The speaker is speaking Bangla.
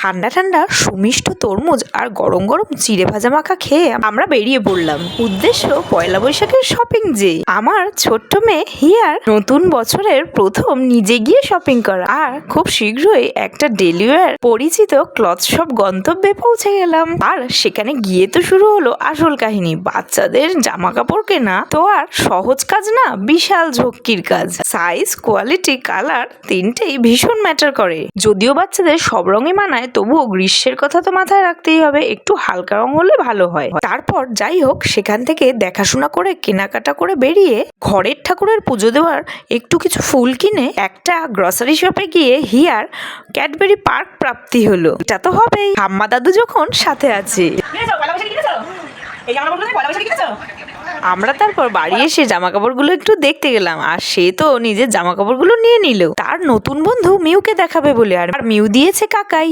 ঠান্ডা ঠান্ডা সুমিষ্ট তরমুজ আর গরম গরম চিড়ে ভাজা মাখা খেয়ে আমরা বেরিয়ে পড়লাম। উদ্দেশ্য পয়লা বৈশাখের শপিং যে আমার ছোট্ট মেয়ে হিয়ার নতুন বছরের প্রথম নিজে গিয়ে শপিং করা। আর খুব শীঘ্রই একটা ডেলিওয়ার পরিচিত ক্লথ শপ গন্তব্যে পৌঁছে গেলাম। আর সেখানে গিয়ে তো শুরু হলো আসল কাহিনী। বাচ্চাদের জামা কাপড় কেনা তো আর সহজ কাজ না, বিশাল ঝক্কির কাজ। সাইজ কোয়ালিটি কালার তিনটেই ভীষণ ম্যাটার করে। যদিও বাচ্চাদের সব রঙে মানায় তবুও গ্রীষ্মের কথা তো মাথায় রাখতেই হবে একটু হালকা রং হলে ভালো হয়। তারপর যাই হোক সেখান থেকে দেখাশোনা করে কেনাকাটা করে বেরিয়ে ঘরের ঠাকুরের পুজো দেওয়ার একটু কিছু ফুল কিনে একটা গ্রসারি শপে গিয়ে হিয়ার ক্যাডবেরি পার্ক প্রাপ্তি হলো। এটা তো হবেই। ঠাম্মা দাদু যখন সাথে আছে। আমরা তারপর বাড়ি এসে জামা কাপড়গুলো একটু দেখতে গেলাম আর সে তো নিজের জামা কাপড়গুলো নিয়ে নিল। তার নতুন বন্ধু মিউকে দেখাবে বলে আর মিউ দিয়েছে কাকাই।